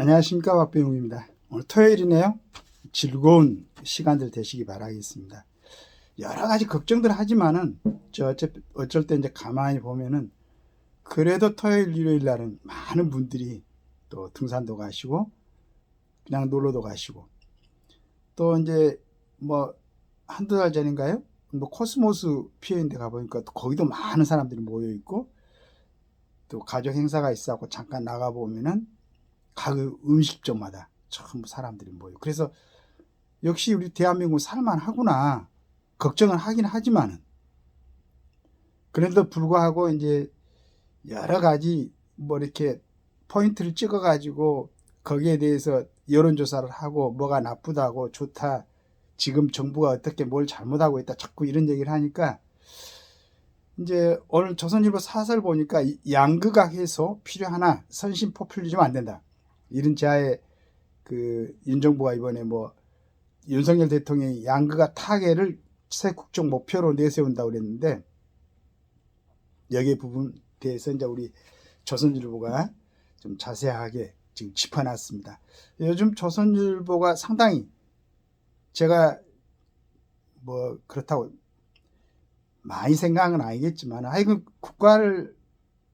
안녕하십니까 박병욱입니다. 오늘 토요일이네요. 즐거운 시간들 되시기 바라겠습니다. 여러 가지 걱정들 하지만은 저 어째, 어쩔 때 이제 가만히 보면은 그래도 토요일 일요일 날은 많은 분들이 또 등산도 가시고 그냥 놀러도 가시고 또 이제 뭐 한두 달 전인가요? 뭐 코스모스 피어있는 데 가보니까 또 거기도 많은 사람들이 모여 있고 또 가족 행사가 있어갖고 잠깐 나가보면은 각 음식점마다 전부 사람들이 모여. 그래서 역시 우리 대한민국 살만하구나 걱정을 하긴 하지만은 그래도 불구하고 이제 여러 가지 뭐 이렇게 포인트를 찍어 가지고 거기에 대해서 여론조사를 하고 뭐가 나쁘다고 좋다 지금 정부가 어떻게 뭘 잘못하고 있다 자꾸 이런 얘기를 하니까 이제 오늘 조선일보 사설 보니까 이 양극화 해소 필요하나 선심 포퓰리즘 안 된다. 이런 자의 그 윤정부가 이번에 뭐 윤석열 대통령이 양극화 타개를 새 국정 목표로 내세운다고 그랬는데 여기 부분 대해서 이제 우리 조선일보가 좀 자세하게 지금 짚어놨습니다. 요즘 조선일보가 상당히 제가 뭐 그렇다고 많이 생각은 아니겠지만 하여간 국가를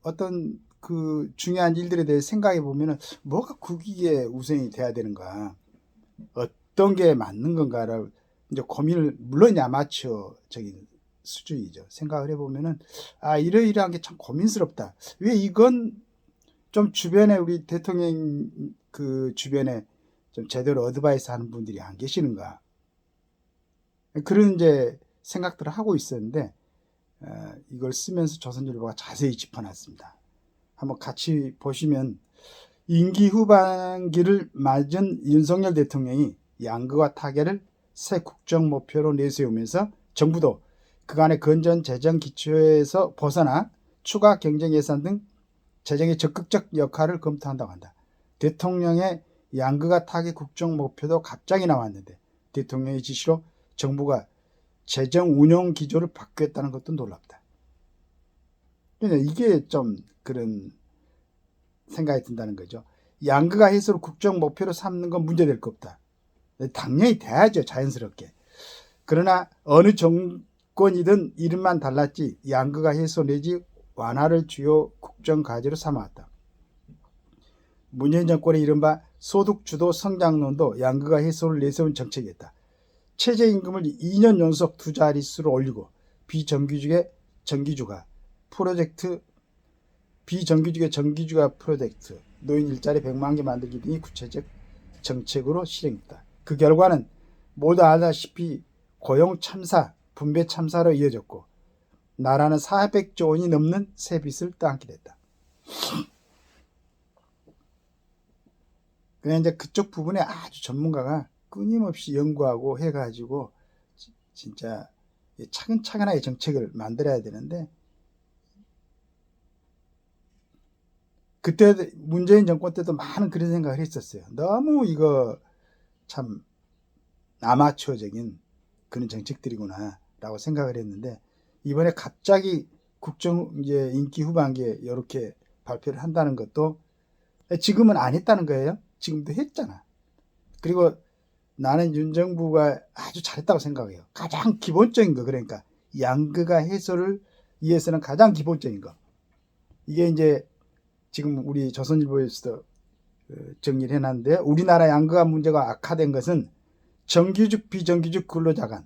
어떤 그 중요한 일들에 대해 생각해 보면은 뭐가 국익에 우선이 돼야 되는가? 어떤 게 맞는 건가를 이제 고민을 물론 아마추어적인 수준이죠. 생각을 해보면은 아 이러이러한 게 참 고민스럽다. 왜 이건 좀 주변에 우리 대통령 그 주변에 좀 제대로 어드바이스 하는 분들이 안 계시는가? 그런 이제 생각들을 하고 있었는데 어, 이걸 쓰면서 조선일보가 자세히 짚어놨습니다. 한번 같이 보시면 임기 후반기를 맞은 윤석열 대통령이 양극화 타결을 새 국정 목표로 내세우면서 정부도 그간의 건전 재정 기초에서 벗어나 추가 경쟁 예산 등 재정의 적극적 역할을 검토한다고 한다. 대통령의 양극화 타결 국정 목표도 갑자기 나왔는데 대통령의 지시로 정부가 재정 운영 기조를 바꾸었다는 것도 놀랍다. 그러니까 이게 좀 그런 생각이 든다는 거죠. 양극화 해소를 국정 목표로 삼는 건 문제될 거 없다. 당연히 돼야죠, 자연스럽게. 그러나 어느 정권이든 이름만 달랐지 양극화 해소 내지 완화를 주요 국정 과제로 삼아왔다. 문재인 정권의 이른바 소득주도 성장론도 양극화 해소를 내세운 정책이었다. 최저임금을 2년 연속 두 자릿수로 올리고 비정규직의 정기주가 프로젝트 비정규직의 정기주가 프로젝트 노인 일자리 100만 개 만들기 등이 구체적 정책으로 실행했다. 그 결과는 모두 알다시피 고용 참사, 분배 참사로 이어졌고 나라는 400조 원이 넘는 세빚을 떠안게 됐다. 그냥 이제 그쪽 부분에 아주 전문가가 끊임없이 연구하고 해가지고 진짜 차근차근하게 정책을 만들어야 되는데 그때 문재인 정권 때도 많은 그런 생각을 했었어요. 너무 이거 참 아마추어적인 그런 정책들이구나라고 생각을 했는데 이번에 갑자기 국정 이제 인기 후반기에 이렇게 발표를 한다는 것도 지금은 안 했다는 거예요. 지금도 했잖아. 그리고 나는 윤 정부가 아주 잘했다고 생각해요. 가장 기본적인 거 그러니까 양극화 해소를 위해서는 가장 기본적인 거. 이게 이제 지금 우리 조선일보에서도 정리를 해놨는데 우리나라 양극화 문제가 악화된 것은 정규직 비정규직 근로자 간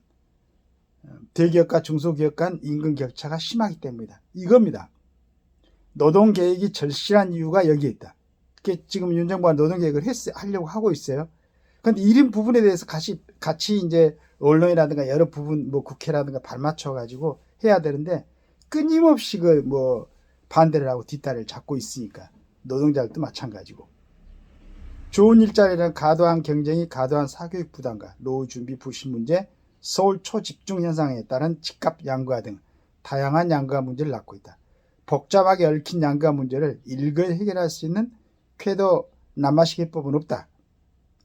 대기업과 중소기업 간 임금 격차가 심하기 때문이다. 이겁니다. 노동 계획이 절실한 이유가 여기에 있다. 그게 지금 윤 정부가 노동 계획을 했, 하려고 하고 있어요. 근데 이런 부분에 대해서 같이, 같이 이제 언론이라든가 여러 부분, 뭐 국회라든가 발맞춰 가지고 해야 되는데 끊임없이 그 뭐 반대를 하고 뒷다리를 잡고 있으니까 노동자들도 마찬가지고. 좋은 일자리랑 과도한 경쟁이 과도한 사교육 부담과 노후 준비 부실 문제, 서울 초집중 현상에 따른 집값 양극화 등 다양한 양극화 문제를 낳고 있다. 복잡하게 얽힌 양극화 문제를 일거에 해결할 수 있는 쾌도 남마시계법은 없다.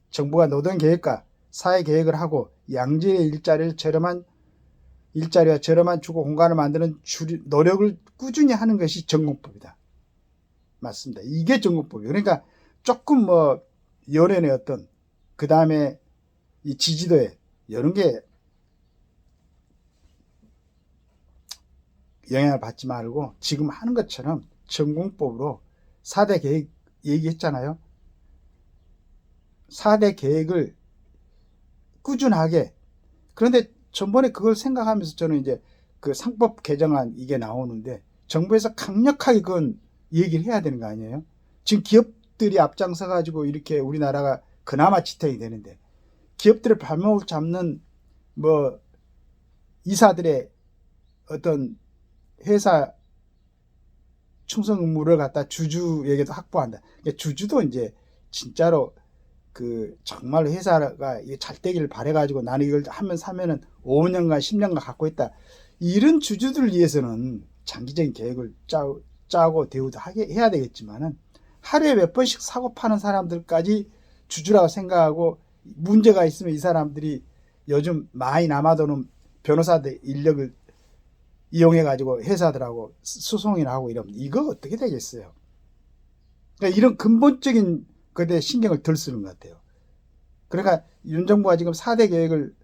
정부가 노동 계획과 사회 계획을 하고 양질의 일자리를 저렴한 일자리와 저렴한 주거 공간을 만드는 노력을 꾸준히 하는 것이 전공법이다. 맞습니다. 이게 전공법이에요. 그러니까 조금 뭐 연예의 어떤 그 다음에 이 지지도에 이런 게 영향을 받지 말고 지금 하는 것처럼 전공법으로 4대 계획 얘기했잖아요. 4대 계획을 꾸준하게 그런데 전번에 그걸 생각하면서 저는 이제 그 상법 개정안 이게 나오는데 정부에서 강력하게 그건 얘기를 해야 되는 거 아니에요? 지금 기업들이 앞장서 가지고 이렇게 우리나라가 그나마 지탱이 되는데 기업들의 발목을 잡는 뭐 이사들의 어떤 회사 충성 의무를 갖다 주주에게도 확보한다. 그러니까 주주도 이제 진짜로 그 정말 회사가 이게 잘 되기를 바래가지고 나는 이걸 하면 사면은 5년간 10년간 갖고 있다. 이런 주주들을 위해서는 장기적인 계획을 짜, 짜고 대우도 하게 해야 되겠지만은 하루에 몇 번씩 사고 파는 사람들까지 주주라고 생각하고 문제가 있으면 이 사람들이 요즘 많이 남아도는 변호사들 인력을 이용해 가지고 회사들하고 소송이나 하고 이러면 이거 어떻게 되겠어요? 그러니까 이런 근본적인 것에 신경을 덜 쓰는 것 같아요. 그러니까 윤 정부가 지금 4대 계획을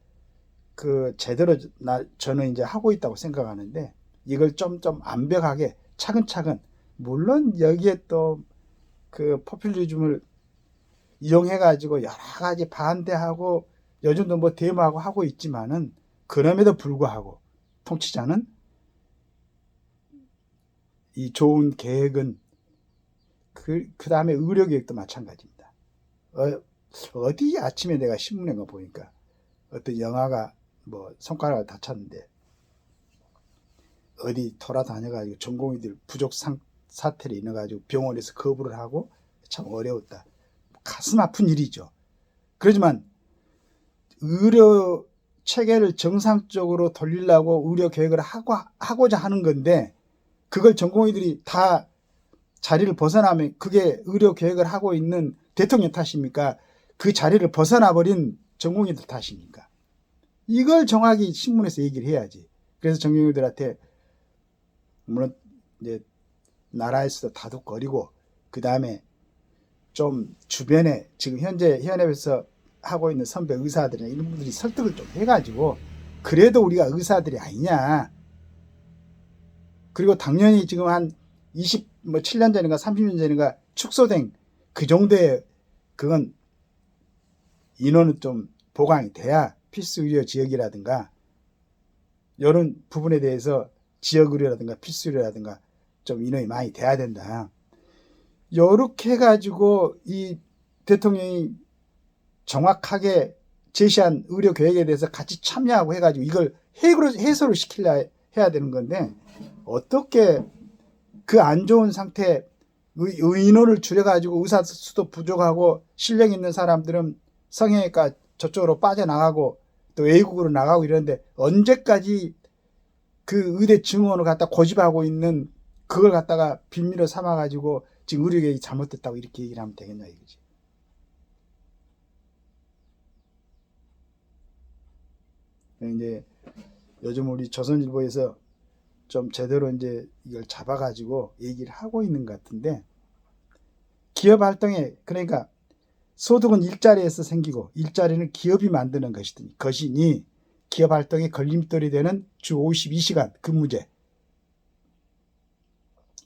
그 제대로 나 저는 이제 하고 있다고 생각하는데 이걸 좀 좀 완벽하게 차근차근 물론 여기에 또 그 포퓰리즘을 이용해 가지고 여러 가지 반대하고 요즘도 뭐 데모하고 하고 있지만은 그럼에도 불구하고 통치자는 이 좋은 계획은 그, 그 다음에 의료 계획도 마찬가지입니다. 어, 어디 아침에 내가 신문에 거 보니까 어떤 영화가 뭐 손가락을 다쳤는데 어디 돌아다녀가지고 전공의들 부족 상, 사태를 인해가지고 병원에서 거부를 하고 참 어려웠다. 가슴 아픈 일이죠. 그렇지만 의료 체계를 정상적으로 돌리려고 의료 계획을 하고, 하고자 하는 건데 그걸 전공의들이 다 자리를 벗어나면 그게 의료 계획을 하고 있는 대통령 탓입니까? 그 자리를 벗어나 버린 전공의들 탓입니까? 이걸 정확히 신문에서 얘기를 해야지. 그래서 전공의들한테 물론 이제 나라에서도 다독거리고 그 다음에 좀 주변에 지금 현재 현업에서 하고 있는 선배 의사들이나 이런 분들이 설득을 좀 해가지고 그래도 우리가 의사들이 아니냐. 그리고 당연히 지금 한 20, 뭐 7년 전인가 30년 전인가 축소된 그 정도의 그건 인원은 좀 보강이 돼야 필수 의료 지역이라든가 이런 부분에 대해서 지역 의료라든가 필수 의료라든가 좀 인원이 많이 돼야 된다. 요렇게 해가지고 이 대통령이 정확하게 제시한 의료 계획에 대해서 같이 참여하고 해가지고 이걸 해결, 해소를 시키려 해야 되는 건데 어떻게 그 안 좋은 상태 의, 인원을 줄여가지고 의사 수도 부족하고 실력 있는 사람들은 성형외과 저쪽으로 빠져나가고 또 외국으로 나가고 이러는데 언제까지 그 의대 증원을 갖다 고집하고 있는 그걸 갖다가 빌미로 삼아가지고 지금 의료계획이 잘못됐다고 이렇게 얘기를 하면 되겠냐 이거지. 이제 요즘 우리 조선일보에서 좀 제대로 이제 이걸 잡아가지고 얘기를 하고 있는 것 같은데 기업 활동에 그러니까 소득은 일자리에서 생기고 일자리는 기업이 만드는 것이니 것이니 기업 활동에 걸림돌이 되는 주 52시간 근무제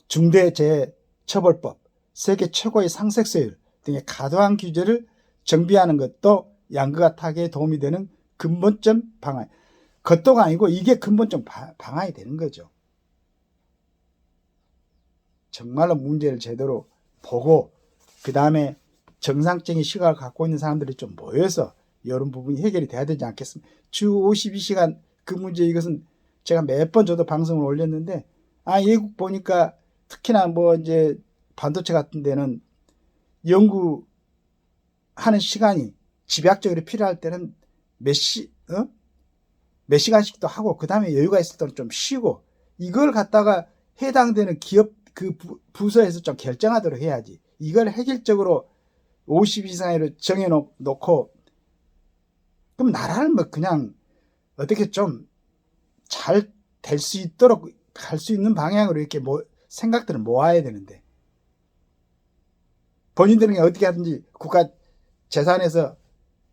중대재해처벌법 세계 최고의 상sek세율 등의 과도한 규제를 정비하는 것도 양극화 타개에 도움이 되는 근본점 방안. 겉도가 아니고 이게 근본점 방안이 되는 거죠. 정말로 문제를 제대로 보고 그 다음에 정상적인 시각을 갖고 있는 사람들이 좀 모여서 이런 부분이 해결이 돼야 되지 않겠습니까? 주 52시간 그 문제 이것은 제가 몇 번 저도 방송을 올렸는데 아 외국 보니까 특히나 뭐 이제 반도체 같은 데는 연구하는 시간이 집약적으로 필요할 때는 몇 시, 어? 몇 시간씩도 하고, 그 다음에 여유가 있을 때는 좀 쉬고, 이걸 갖다가 해당되는 기업 그 부서에서 좀 결정하도록 해야지. 이걸 획일적으로 50 이상으로 정해놓고, 그럼 나라를 뭐 그냥 어떻게 좀 잘 될 수 있도록 갈 수 있는 방향으로 이렇게 뭐 생각들을 모아야 되는데, 본인들은 어떻게 하든지 국가 재산에서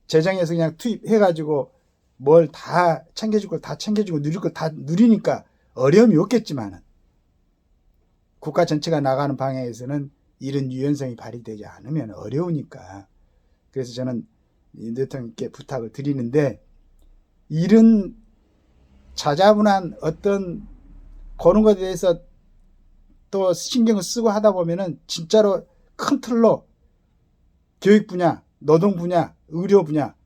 재정에서 그냥 투입해가지고 뭘 다 챙겨줄 걸 다 챙겨주고 누릴 걸 다 누리니까 어려움이 없겠지만은 국가 전체가 나가는 방향에서는 이런 유연성이 발휘되지 않으면 어려우니까. 그래서 저는 윤 대통령께 부탁을 드리는데 이런 자자분한 어떤 그런 것에 대해서 또 신경을 쓰고 하다 보면은 진짜로 큰 틀로 교육 분야, 노동 분야, 의료 분야,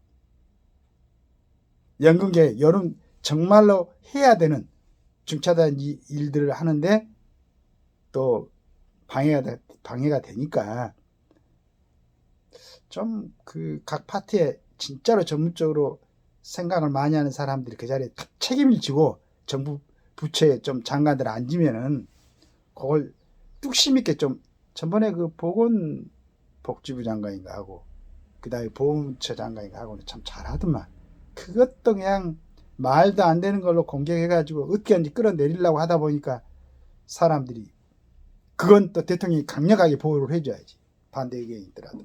연금계 이런 정말로 해야 되는 이 일들을 하는데 또 방해가 되- 방해가 되니까. 좀 그 각 파트에 진짜로 전문적으로 생각을 많이 하는 사람들이 그 자리에 탁 책임을 지고 정부 부처에 좀 장관들 앉으면은 그걸 뚝심 있게 좀 전번에 그 보건 복지부 장관인가 하고 그다음에 보훈처 장관인가 하고는 참 잘하더만. 그것도 그냥 말도 안 되는 걸로 공격해가지고 어떻게 하는지 끌어내리려고 하다 보니까 사람들이 그건 또 대통령이 강력하게 보호를 해줘야지 반대 의견이 있더라도.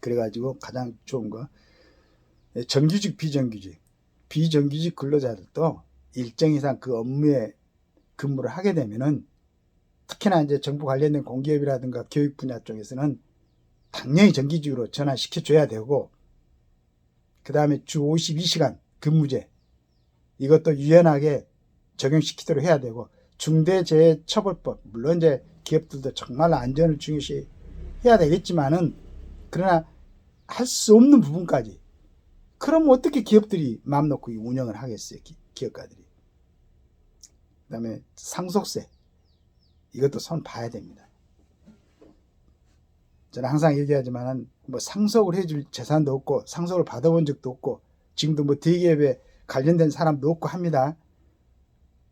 그래가지고 가장 좋은 거 정규직 비정규직. 비정규직 근로자들도 일정 이상 그 업무에 근무를 하게 되면은 특히나 이제 정부 관련된 공기업이라든가 교육 분야 쪽에서는 당연히 정규직으로 전환시켜 줘야 되고 그 다음에 주 52시간 근무제 이것도 유연하게 적용시키도록 해야 되고 중대재해처벌법 물론 이제 기업들도 정말 안전을 중요시 해야 되겠지만은 그러나 할 수 없는 부분까지 그럼 어떻게 기업들이 마음 놓고 이 운영을 하겠어요 기, 기업가들이 그다음에 상속세 이것도 손 봐야 됩니다. 저는 항상 얘기하지만은 뭐 상속을 해줄 재산도 없고 상속을 받아본 적도 없고 지금도 뭐 대기업에 관련된 사람도 없고 합니다.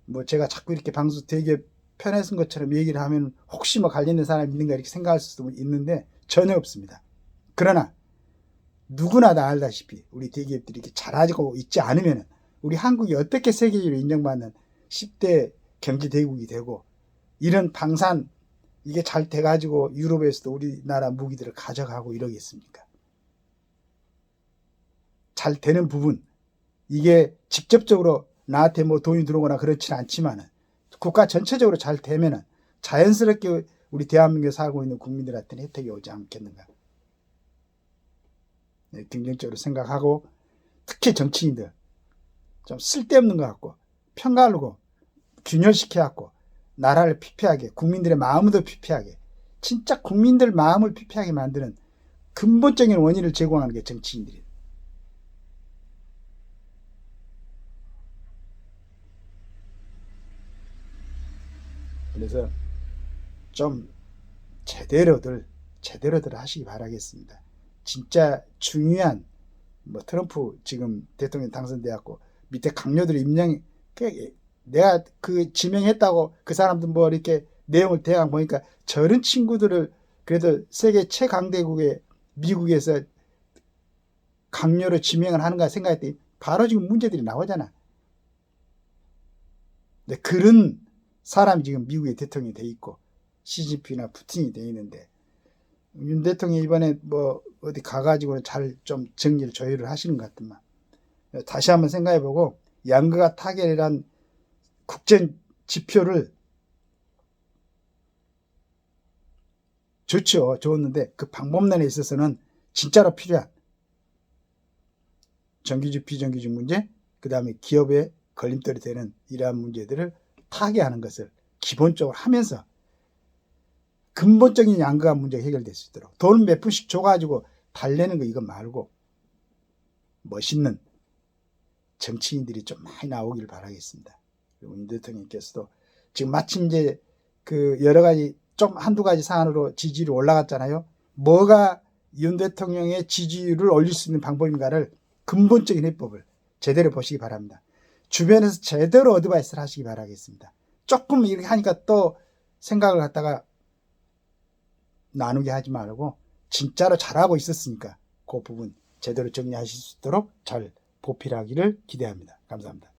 뭐 제가 자꾸 이렇게 방송 편에 쓴 것처럼 얘기를 하면 혹시 뭐 관련된 사람이 있는가 이렇게 생각할 수도 있는데 전혀 없습니다. 그러나 누구나 다 알다시피 우리 대기업들이 이렇게 잘하고 있지 않으면 우리 한국이 어떻게 세계적으로 인정받는 10대 경제 대국이 되고 이런 방산 이게 잘 돼가지고 유럽에서도 우리나라 무기들을 가져가고 이러겠습니까? 잘 되는 부분 이게 직접적으로 나한테 뭐 돈이 들어오거나 그렇지는 않지만은 국가 전체적으로 잘 되면은 자연스럽게 우리 대한민국에 살고 있는 국민들한테는 혜택이 오지 않겠는가? 네, 긍정적으로 생각하고 특히 정치인들 좀 쓸데없는 것 같고 편가르고 균열시켜 갖고 나라를 피폐하게 국민들의 마음도 피폐하게 진짜 국민들 마음을 피폐하게 만드는 근본적인 원인을 제공하는 게 정치인들이 그래서 좀 제대로들 제대로들 하시기 바라겠습니다. 진짜 중요한 뭐 트럼프 지금 대통령 당선돼갖고 밑에 강요들 임명 그 내가 그 지명했다고 그 사람들 뭐 이렇게 내용을 대강 보니까 저런 친구들을 그래도 세계 최강대국의 미국에서 강요로 지명을 하는가 생각했더니 바로 지금 문제들이 나오잖아. 근데 그런 사람이 지금 미국의 대통령이 돼 있고 시진핑이나 푸틴이 돼 있는데 윤 대통령이 이번에 뭐 어디 가가지고는 잘 좀 정리를 조율을 하시는 것 같더만 다시 한번 생각해보고 양극화 타결이란 국제 지표를 좋죠. 좋았는데 그 방법론에 있어서는 진짜로 필요한 정규직 비정규직 문제 그 다음에 기업의 걸림돌이 되는 이러한 문제들을 타개하는 것을 기본적으로 하면서 근본적인 양극화 문제가 해결될 수 있도록 돈 몇 푼씩 줘가지고 달래는 거 이거 말고 멋있는 정치인들이 좀 많이 나오길 바라겠습니다. 윤 대통령께서도 지금 마침 이제 그 여러 가지 좀 한두 가지 사안으로 지지율이 올라갔잖아요. 뭐가 윤 대통령의 지지율을 올릴 수 있는 방법인가를 근본적인 해법을 제대로 보시기 바랍니다. 주변에서 제대로 어드바이스를 하시기 바라겠습니다. 조금 이렇게 하니까 또 생각을 갖다가 나누게 하지 말고 진짜로 잘하고 있었으니까 그 부분 제대로 정리하실 수 있도록 잘 보필하기를 기대합니다. 감사합니다.